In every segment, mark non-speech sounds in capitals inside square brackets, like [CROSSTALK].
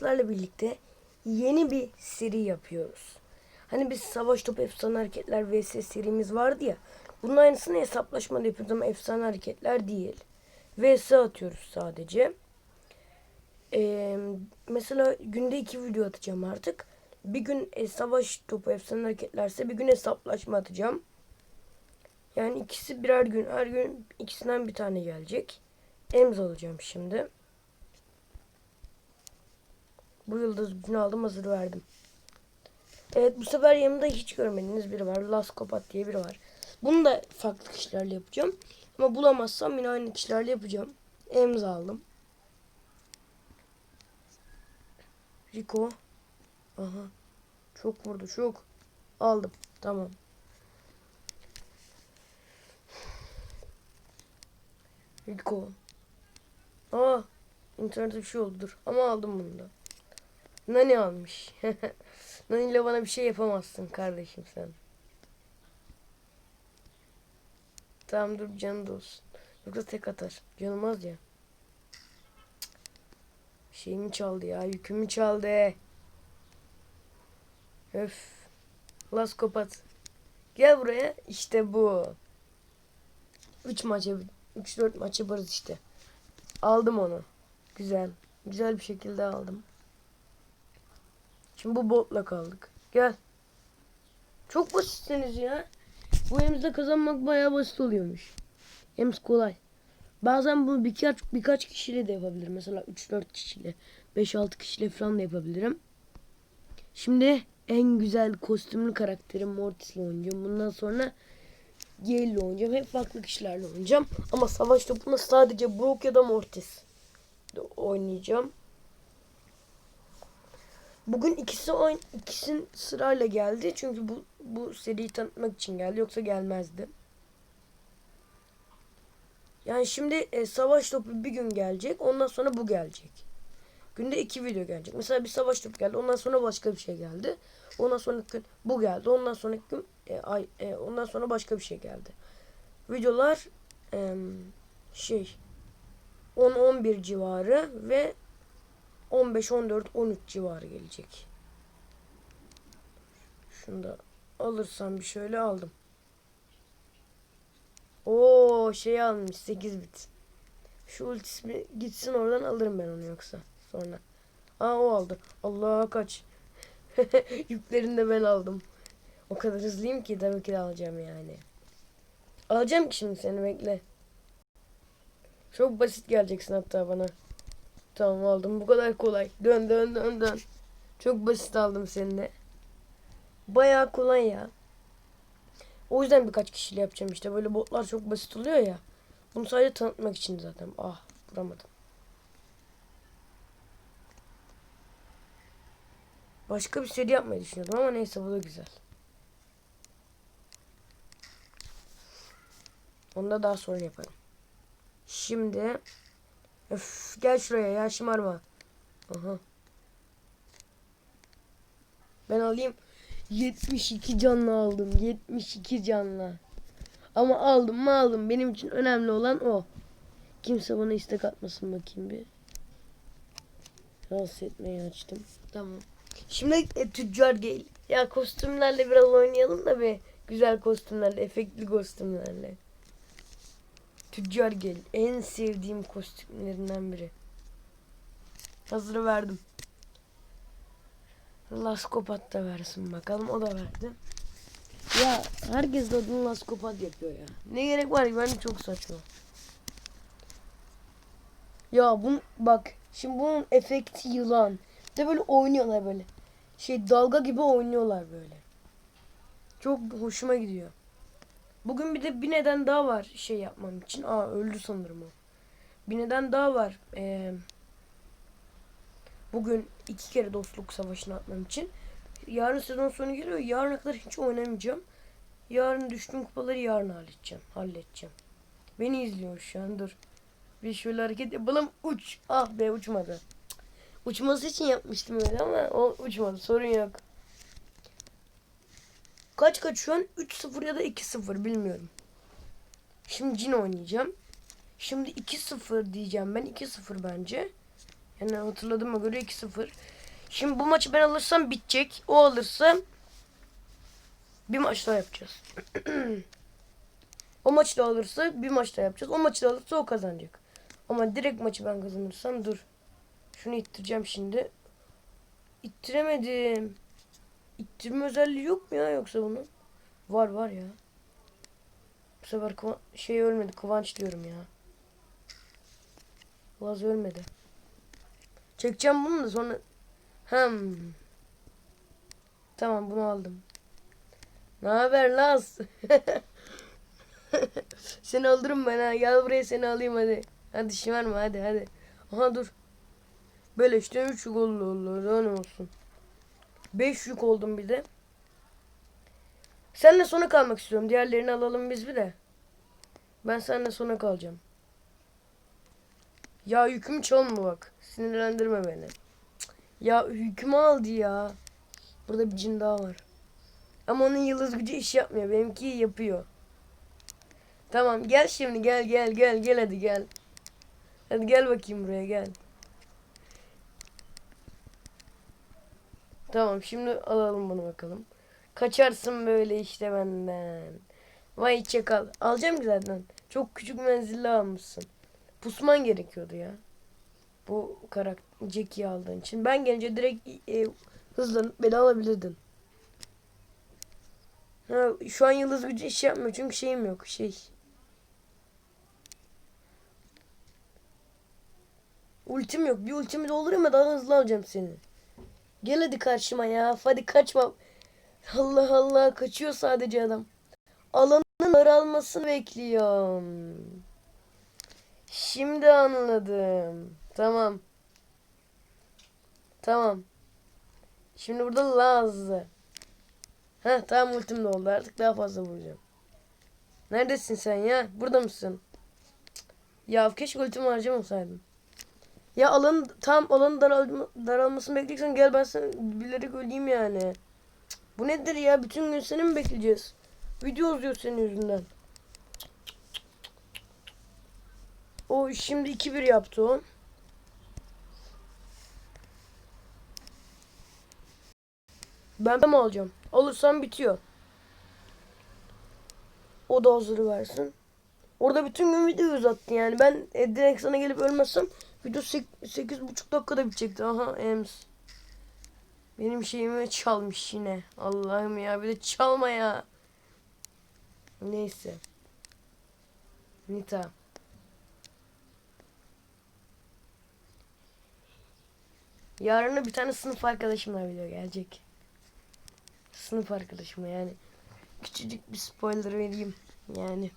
sizlerle birlikte yeni bir seri yapıyoruz. Hani biz savaş topu efsane hareketler vs serimiz vardı ya. Bunun aynısını hesaplaşmada yapıyoruz ama efsane hareketler değil. vs atıyoruz sadece. Ee, mesela günde iki video atacağım artık. Bir gün e, savaş topu efsane hareketlerse bir gün hesaplaşma atacağım. Yani ikisi birer gün. Her gün ikisinden bir tane gelecek. Emz alacağım şimdi. Bu yıldız günü aldım hazır verdim. Evet bu sefer yanımda hiç görmediğiniz biri var. Laskopat diye biri var. Bunu da farklı kişilerle yapacağım. Ama bulamazsam yine aynı kişilerle yapacağım. Emz aldım. Rico. Aha. Çok vurdu çok. Aldım. Tamam. Rico. Aa. İnternette bir şey oldu dur. Ama aldım bunu da. Nani almış. [LAUGHS] Nani ile bana bir şey yapamazsın kardeşim sen. Tamam dur canı da olsun. Yoksa tek atar. Canım az ya. Şeyimi çaldı ya. Yükümü çaldı. Öf. Las kopat. Gel buraya. İşte bu. 3 maça 3-4 maç yaparız işte. Aldım onu. Güzel. Güzel bir şekilde aldım. Şimdi bu botla kaldık. Gel. Çok basitsiniz ya. Bu emzde kazanmak bayağı basit oluyormuş. Ems kolay. Bazen bunu birkaç birkaç kişiyle de yapabilirim. Mesela 3-4 kişiyle, 5-6 kişiyle falan da yapabilirim. Şimdi en güzel kostümlü karakterim Mortis'le oynayacağım. Bundan sonra Gale ile oynayacağım. Hep farklı kişilerle oynayacağım. Ama savaş topunda sadece Brook ya da Mortis oynayacağım. Bugün ikisi oyn ikisin sırayla geldi. Çünkü bu bu seriyi tanıtmak için geldi. Yoksa gelmezdi. Yani şimdi e, savaş topu bir gün gelecek. Ondan sonra bu gelecek. Günde iki video gelecek. Mesela bir savaş topu geldi. Ondan sonra başka bir şey geldi. Ondan sonra gün bu geldi. Ondan sonraki gün e, ay e, ondan sonra başka bir şey geldi. Videolar e, şey 10-11 civarı ve 15, 14, 13 civarı gelecek. Şunu da alırsam bir şöyle aldım. Oo şey almış 8 bit. Şu ultisi gitsin oradan alırım ben onu yoksa sonra. Aa o aldı. Allah kaç. [LAUGHS] Yüklerini de ben aldım. O kadar hızlıyım ki tabii ki de alacağım yani. Alacağım ki şimdi seni bekle. Çok basit geleceksin hatta bana. Tamam aldım. Bu kadar kolay. Dön dön dön dön. Çok basit aldım seni de. Bayağı kolay ya. O yüzden birkaç kişiyle yapacağım işte. Böyle botlar çok basit oluyor ya. Bunu sadece tanıtmak için zaten. Ah vuramadım. Başka bir seri yapmayı düşünüyordum ama neyse bu da güzel. Onu da daha sonra yaparım. Şimdi Öf, gel şuraya ya şımarma. Aha. Ben alayım. 72 canlı aldım. 72 canlı. Ama aldım mı aldım. Benim için önemli olan o. Kimse bana istek atmasın bakayım bir. Rahatsız etmeyi açtım. Tamam. Şimdi e, tüccar gel. Ya kostümlerle biraz oynayalım da bir. Güzel kostümlerle, efektli kostümlerle. Tüccar gel. En sevdiğim kostümlerinden biri. Hazırı verdim. Laskopat da versin bakalım. O da verdi. Ya herkes de adını Laskopat yapıyor ya. Ne gerek var ki bence çok saçma. Ya bu bak şimdi bunun efekti yılan. De böyle oynuyorlar böyle. Şey dalga gibi oynuyorlar böyle. Çok hoşuma gidiyor. Bugün bir de bir neden daha var şey yapmam için. Aa öldü sanırım o. Bir neden daha var. Ee, bugün iki kere dostluk savaşını atmam için. Yarın sezon sonu geliyor. Yarına kadar hiç oynamayacağım. Yarın düştüğüm kupaları yarın halledeceğim. Halledeceğim. Beni izliyor şu an dur. Bir şöyle hareket yapalım. Uç. Ah be uçmadı. Uçması için yapmıştım öyle ama o uçmadı. Sorun yok. Kaç kaç şu an? 3-0 ya da 2-0 bilmiyorum. Şimdi Jin oynayacağım. Şimdi 2-0 diyeceğim ben. 2-0 bence. Yani hatırladığıma göre 2-0. Şimdi bu maçı ben alırsam bitecek. O alırsa bir maç daha yapacağız. [CLEARS THROAT] o maçı da alırsa bir maç daha yapacağız. O maçı da alırsa o kazanacak. Ama direkt maçı ben kazanırsam dur. Şunu ittireceğim şimdi. İttiremedim. İttirme özelliği yok mu ya yoksa bunun? Var var ya. Bu sefer Kıva- şey ölmedi. Kıvanç diyorum ya. Laz ölmedi. Çekeceğim bunu da sonra. Hem. Tamam bunu aldım. Ne haber Laz? [LAUGHS] seni alırım ben ha. Gel buraya seni alayım hadi. Hadi şımarma hadi hadi. Aha dur. Böyle işte 3 gol. Daha ne olsun. 5 yük oldum bir de. Seninle sona kalmak istiyorum. Diğerlerini alalım biz bir de. Ben seninle sona kalacağım. Ya yükümü çalma bak. Sinirlendirme beni. Ya yükümü aldı ya. Burada bir cin daha var. Ama onun yıldız gücü iş yapmıyor. Benimki yapıyor. Tamam gel şimdi gel gel gel gel hadi gel. Hadi gel bakayım buraya gel. Tamam şimdi alalım bunu bakalım. Kaçarsın böyle işte benden. Vay çakal. Alacağım ki zaten. Çok küçük menzilli almışsın. Pusman gerekiyordu ya. Bu karakter Jackie'yi aldığın için. Ben gelince direkt e, hızlanıp beni alabilirdin. Ha, şu an yıldız gücü iş yapmıyor çünkü şeyim yok. Şey. Ultim yok. Bir ultimi doldurayım da daha hızlı alacağım seni. Gel hadi karşıma ya. Hadi kaçma. Allah Allah kaçıyor sadece adam. Alanın daralmasını bekliyorum. Şimdi anladım. Tamam. Tamam. Şimdi burada Laz. Heh tamam ultim de oldu artık daha fazla vuracağım. Neredesin sen ya? Burada mısın? Ya keşke ultimi harcamasaydım. Ya alanın tam alanın daralma, daralmasını bekleyeceksen gel ben sana bilerek öleyim yani. Bu nedir ya? Bütün gün seni mi bekleyeceğiz? Video uzuyor senin yüzünden. O şimdi 2-1 yaptı o. Ben mi alacağım? Alırsam bitiyor. O da hazırı versin. Orada bütün gün video uzattı yani. Ben direkt sana gelip ölmezsem video 8,5 dakikada bitecekti. Aha Ems. Benim şeyimi çalmış yine. Allah'ım ya bir de çalma ya. Neyse. Nita. Yarın bir tane sınıf arkadaşımla video gelecek. Sınıf arkadaşımla yani. Küçücük bir spoiler vereyim. Yani.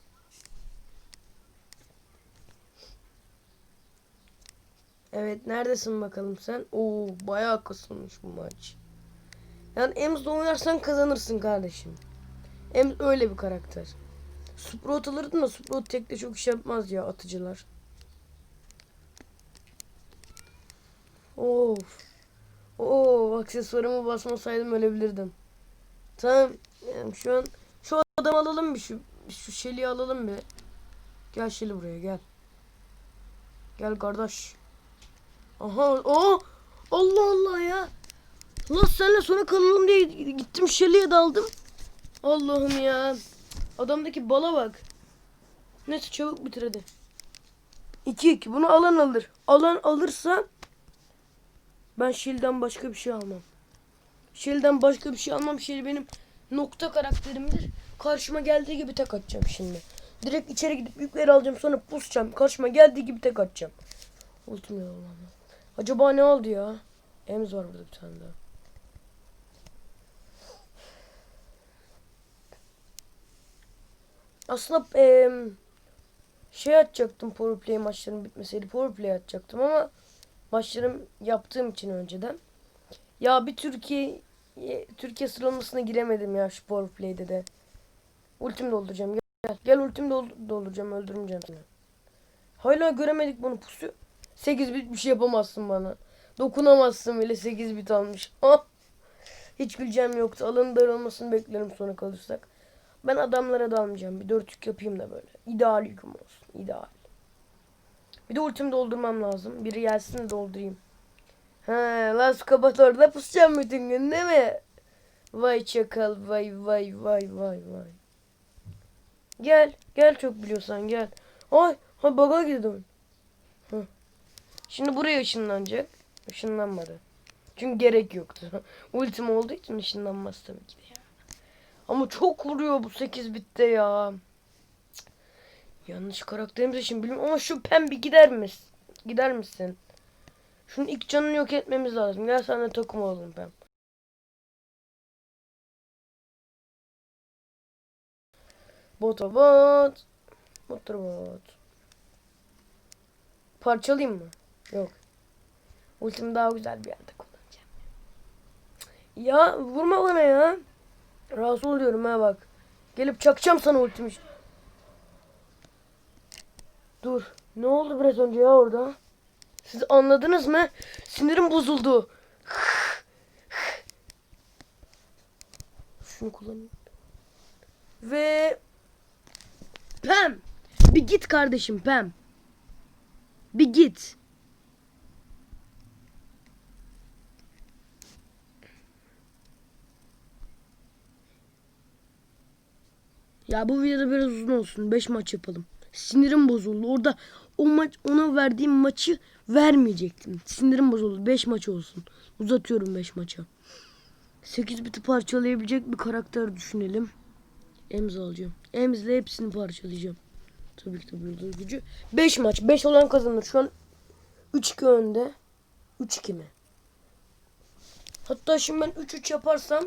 Evet neredesin bakalım sen? Oo bayağı kasılmış bu maç. Yani Ems'le oynarsan kazanırsın kardeşim. Ems öyle bir karakter. Sprout alırdın da Sprout tekte çok iş yapmaz ya atıcılar. Of. Oo aksesuarımı basmasaydım ölebilirdim. Tamam. Yani şu an şu adam alalım bir şu şu Shelly'i alalım bir. Gel Shelly buraya gel. Gel kardeş. Aha o Allah Allah ya. Lan senle sonra kalalım diye gittim Shelly'e daldım. Allah'ım ya. Adamdaki bala bak. Neyse çabuk bitir hadi. 2-2 bunu alan alır. Alan alırsa ben Shield'den başka bir şey almam. Shield'den başka bir şey almam. Shield benim nokta karakterimdir. Karşıma geldiği gibi tek atacağım şimdi. Direkt içeri gidip yükleri alacağım sonra pusacağım. Karşıma geldiği gibi tek atacağım. Ultim ya Allah'ım. Acaba ne oldu ya? Ems var burada bir tane daha. Aslında eee şey atacaktım Power Play maçlarının bitmeseydi Power Play atacaktım ama maçlarım yaptığım için önceden. Ya bir Türkiye e, Türkiye sıralamasına giremedim ya şu Power Play'de de. Ultim dolduracağım. Gel, gel ultim dol- dolduracağım öldürmeyeceğim seni. Hala göremedik bunu pusu. 8 bit bir şey yapamazsın bana. Dokunamazsın bile 8 bit almış. Ah! Hiç güleceğim yoktu. Alanın daralmasını beklerim sonra kalırsak. Ben adamlara dalmayacağım. Bir dört yük yapayım da böyle. İdeal yüküm olsun. İdeal. Bir de ultimi doldurmam lazım. Biri gelsin de doldurayım. He, Las kapat orada pusacağım bütün gün değil mi? Vay çakal vay vay vay vay vay. Gel gel çok biliyorsan gel. Ay ha baga girdim. Şimdi buraya ışınlanacak. Işınlanmadı. Çünkü gerek yoktu. [LAUGHS] Ultim olduğu için ışınlanmaz tabii ki de ya. Ama çok vuruyor bu 8 bitte ya. Yanlış karakterimiz için bilmiyorum ama şu pembe gider misin? Gider misin? Şunun ilk canını yok etmemiz lazım. Gel de takım olalım pem. Bota bot. Motor bot. Parçalayayım mı? Yok. Ultimi daha güzel bir yerde kullanacağım. Ya vurma bana ya. Rahatsız oluyorum ha bak. Gelip çakacağım sana ultimi. Dur. Ne oldu biraz önce ya orada? Siz anladınız mı? Sinirim bozuldu. Şunu kullanayım. Ve Pem. Bir git kardeşim Pem. Bir git. Ya bu video biraz uzun olsun. 5 maç yapalım. Sinirim bozuldu. Orada o maç ona verdiğim maçı vermeyecektim. Sinirim bozuldu. 5 maç olsun. Uzatıyorum 5 maça. 8 biti parçalayabilecek bir karakter düşünelim. Ems alacağım. Ems'le hepsini parçalayacağım. Tabii ki de burada gücü. 5 maç. 5 olan kazanır. Şu an 3-2 önde. 3-2 mi? Hatta şimdi ben 3-3 yaparsam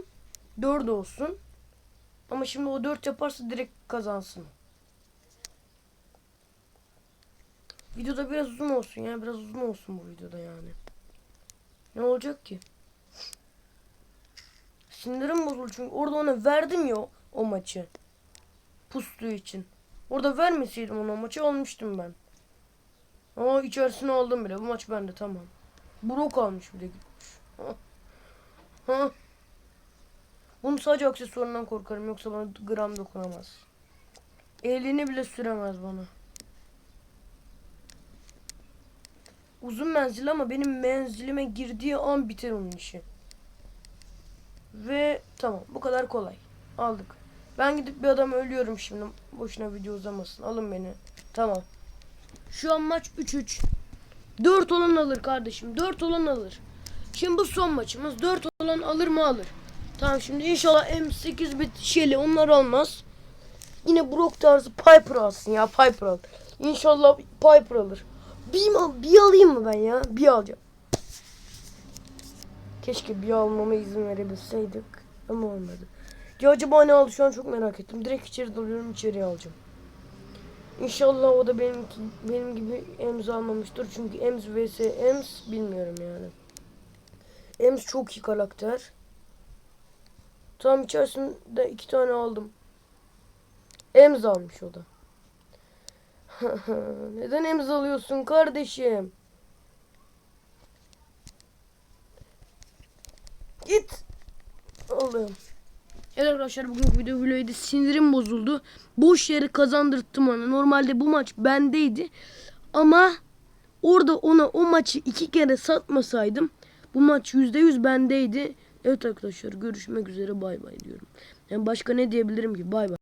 4 olsun. Ama şimdi o 4 yaparsa direkt kazansın. Videoda biraz uzun olsun ya. Biraz uzun olsun bu videoda yani. Ne olacak ki? Sinirim bozuldu çünkü orada ona verdim ya o, maçı. Pustuğu için. Orada vermeseydim ona maçı almıştım ben. Ama içerisine aldım bile. Bu maç bende tamam. Brok almış bile gitmiş. Ha. Ha. Bunun sadece aksesuarından korkarım yoksa bana gram dokunamaz. Elini bile süremez bana. Uzun menzil ama benim menzilime girdiği an biter onun işi. Ve tamam bu kadar kolay. Aldık. Ben gidip bir adam ölüyorum şimdi. Boşuna video uzamasın. Alın beni. Tamam. Şu an maç 3-3. 4 olan alır kardeşim. 4 olan alır. Şimdi bu son maçımız. 4 olan alır mı alır. Tamam şimdi inşallah M8 bit şeyli onlar almaz. Yine Brock tarzı Piper alsın ya Piper al. İnşallah Piper alır. Bir, bir alayım mı ben ya? Bir alacağım. Keşke bir almama izin verebilseydik. Ama olmadı. Ya acaba ne aldı şu an çok merak ettim. Direkt içeri dalıyorum içeriye alacağım. İnşallah o da benim benim gibi Ems almamıştır. Çünkü Ems vs Ems bilmiyorum yani. Ems çok iyi karakter. Tam içerisinde iki tane aldım. Ems almış o da. [LAUGHS] Neden Ems alıyorsun kardeşim? Git. Allah'ım. Evet arkadaşlar bugünkü video böyleydi. Sinirim bozuldu. Boş yere kazandırttım ona. Normalde bu maç bendeydi. Ama orada ona o maçı iki kere satmasaydım bu maç %100 bendeydi. Evet arkadaşlar görüşmek üzere bay bay diyorum. Yani başka ne diyebilirim ki bay bay.